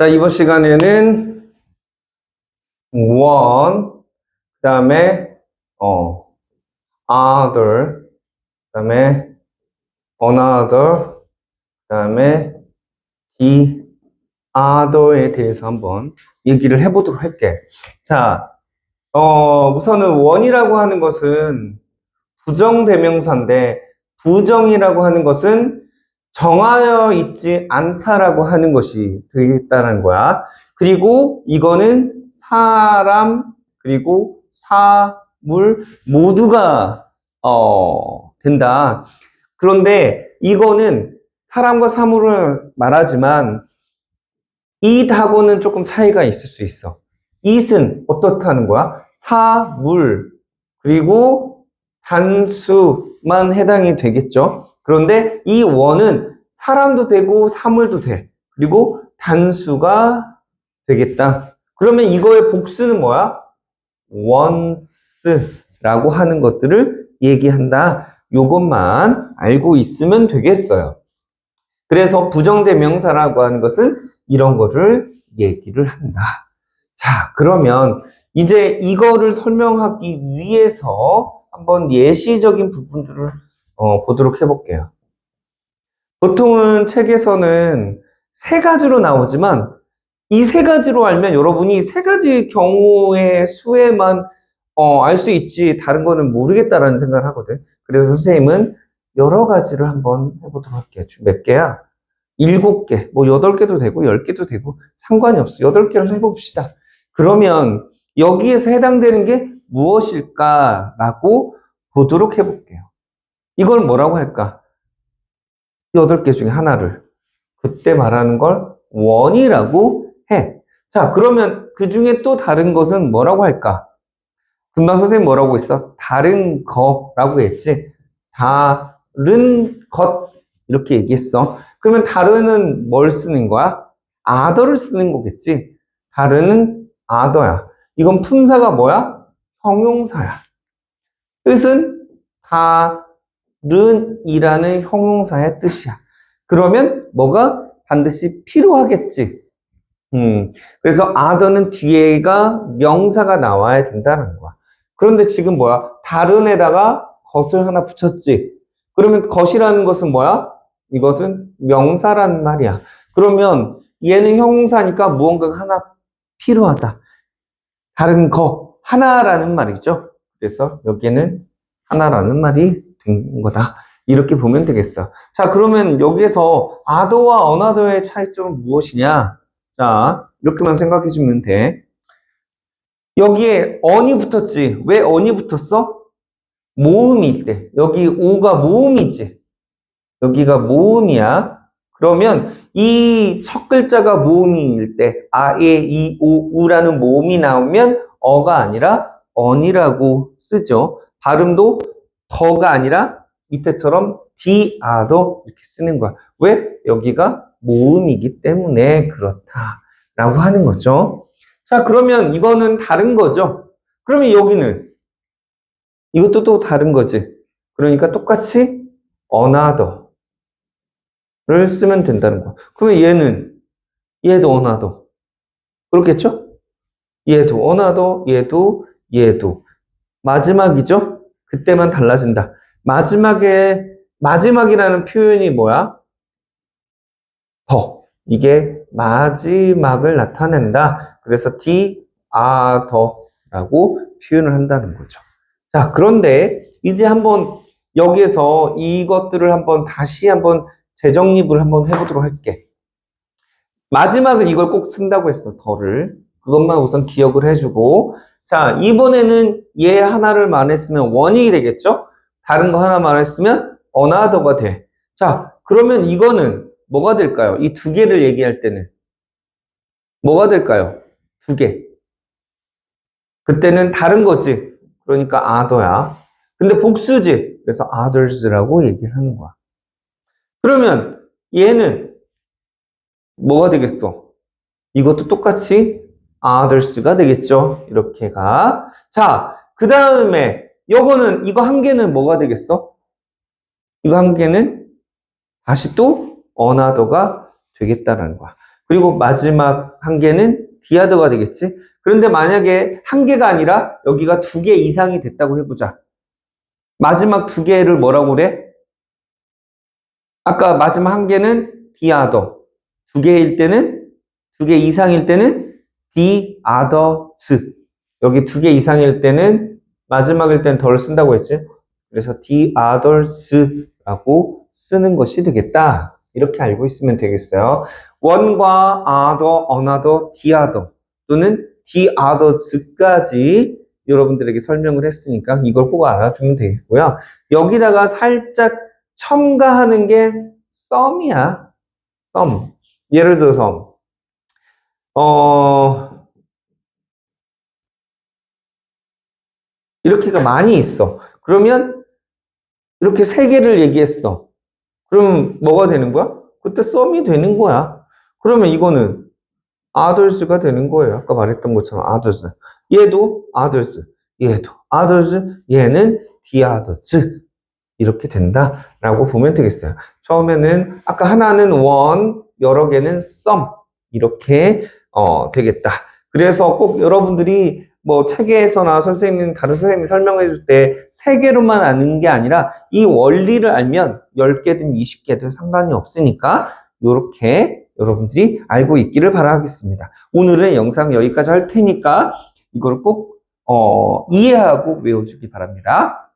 자, 이번 시간에는 one, 그 다음에, 어, other, 그 다음에 another, 그 다음에 the other에 대해서 한번 얘기를 해보도록 할게. 자, 어, 우선은 one이라고 하는 것은 부정대명사인데, 부정이라고 하는 것은 정하여 있지 않다라고 하는 것이 되겠다는 거야. 그리고 이거는 사람, 그리고 사물 모두가, 어, 된다. 그런데 이거는 사람과 사물을 말하지만 it하고는 조금 차이가 있을 수 있어. it은 어떻다는 거야? 사물, 그리고 단수만 해당이 되겠죠. 그런데 이 원은 사람도 되고 사물도 돼. 그리고 단수가 되겠다. 그러면 이거의 복수는 뭐야? once라고 하는 것들을 얘기한다. 요것만 알고 있으면 되겠어요. 그래서 부정대명사라고 하는 것은 이런 거를 얘기를 한다. 자, 그러면 이제 이거를 설명하기 위해서 한번 예시적인 부분들을 어, 보도록 해볼게요. 보통은 책에서는 세 가지로 나오지만 이 세 가지로 알면 여러분이 세 가지 경우의 수에만 어, 알 수 있지 다른 거는 모르겠다라는 생각을 하거든. 그래서 선생님은 여러 가지를 한번 해보도록 할게요. 몇 개야? 일곱 개, 뭐 여덟 개도 되고 열 개도 되고 상관이 없어. 여덟 개를 해봅시다. 그러면 여기에서 해당되는 게 무엇일까라고 보도록 해볼게요. 이걸 뭐라고 할까? 여덟 개 중에 하나를. 그때 말하는 걸 원이라고 해. 자, 그러면 그 중에 또 다른 것은 뭐라고 할까? 금방 선생님 뭐라고 했어? 다른 거라고 했지. 다른 것. 이렇게 얘기했어. 그러면 다른은 뭘 쓰는 거야? 아더를 쓰는 거겠지. 다른은 아더야. 이건 품사가 뭐야? 형용사야. 뜻은 다 른이라는 형용사의 뜻이야. 그러면 뭐가 반드시 필요하겠지. 음, 그래서 other는 뒤에가 명사가 나와야 된다는 거야. 그런데 지금 뭐야? 다른 에다가 것을 하나 붙였지. 그러면 것이라는 것은 뭐야? 이것은 명사란 말이야. 그러면 얘는 형용사니까 무언가가 하나 필요하다. 다른 거, 하나라는 말이죠. 그래서 여기에는 하나라는 말이 된 거다. 이렇게 보면 되겠어. 자, 그러면 여기에서 아더와 어나더의 차이점은 무엇이냐? 자, 이렇게만 생각해 주면 돼. 여기에 언이 붙었지. 왜 언이 붙었어? 모음일 때. 여기 오가 모음이지. 여기가 모음이야. 그러면 이 첫 글자가 모음일 때, 아, 예, 이, 오, 우라는 모음이 나오면 어가 아니라 언이라고 쓰죠. 발음도 더가 아니라 밑에처럼 디, 아더 이렇게 쓰는 거야. 왜? 여기가 모음이기 때문에 그렇다라고 하는 거죠. 자, 그러면 이거는 다른 거죠. 그러면 여기는 이것도 또 다른 거지. 그러니까 똑같이 another를 쓰면 된다는 거야. 그러면 얘는 얘도 another. 그렇겠죠? 얘도 another, 얘도 얘도 마지막이죠? 그때만 달라진다. 마지막에 마지막이라는 표현이 뭐야? 더. 이게 마지막을 나타낸다. 그래서 the, are, the라고 표현을 한다는 거죠. 자, 그런데 이제 한번 여기에서 이것들을 한번 다시 한번 재정립을 한번 해보도록 할게. 마지막은 이걸 꼭 쓴다고 했어, 더를. 그것만 우선 기억을 해주고. 자, 이번에는 얘 하나를 말했으면 원이 되겠죠? 다른 거 하나 말했으면 another가 돼. 자, 그러면 이거는 뭐가 될까요? 이 두 개를 얘기할 때는. 뭐가 될까요? 두 개. 그때는 다른 거지. 그러니까 other야. 근데 복수지. 그래서 others라고 얘기를 하는 거야. 그러면 얘는 뭐가 되겠어? 이것도 똑같이 others가 되겠죠. 이렇게가. 자, 그 다음에 요거는 이거 한 개는 뭐가 되겠어? 이거 한 개는 다시 또 another가 되겠다라는 거야. 그리고 마지막 한 개는 디아더가 되겠지. 그런데 만약에 한 개가 아니라 여기가 두 개 이상이 됐다고 해보자. 마지막 두 개를 뭐라고 그래? 아까 마지막 한 개는 디아더. 두 개일 때는, 두 개 이상일 때는 디아더즈. 여기 두 개 이상일 때는 마지막일 때는 덜 쓴다고 했지. 그래서 theothers라고 쓰는 것이 되겠다. 이렇게 알고 있으면 되겠어요. one과 other, another, the other 또는 the others까지 여러분들에게 설명을 했으니까 이걸 꼭 알아주면 되겠고요. 여기다가 살짝 첨가하는 게 some이야. some. 예를 들어서 어 이렇게가 많이 있어. 그러면 이렇게 세 개를 얘기했어. 그럼 뭐가 되는 거야? 그때 썸이 되는 거야. 그러면 이거는 others가 되는 거예요. 아까 말했던 것처럼 others. 얘도 others. 얘도 others. 얘는 others. 이렇게 된다라고 보면 되겠어요. 처음에는 아까 하나는 one, 여러 개는 some. 이렇게 어, 되겠다. 그래서 꼭 여러분들이 뭐 책에서나 선생님, 다른 선생님이 설명해 줄 때 세 개로만 아는 게 아니라 이 원리를 알면 10개든 20개든 상관이 없으니까 이렇게 여러분들이 알고 있기를 바라겠습니다. 오늘은 영상 여기까지 할 테니까 이걸 꼭 어, 이해하고 외워주기 바랍니다.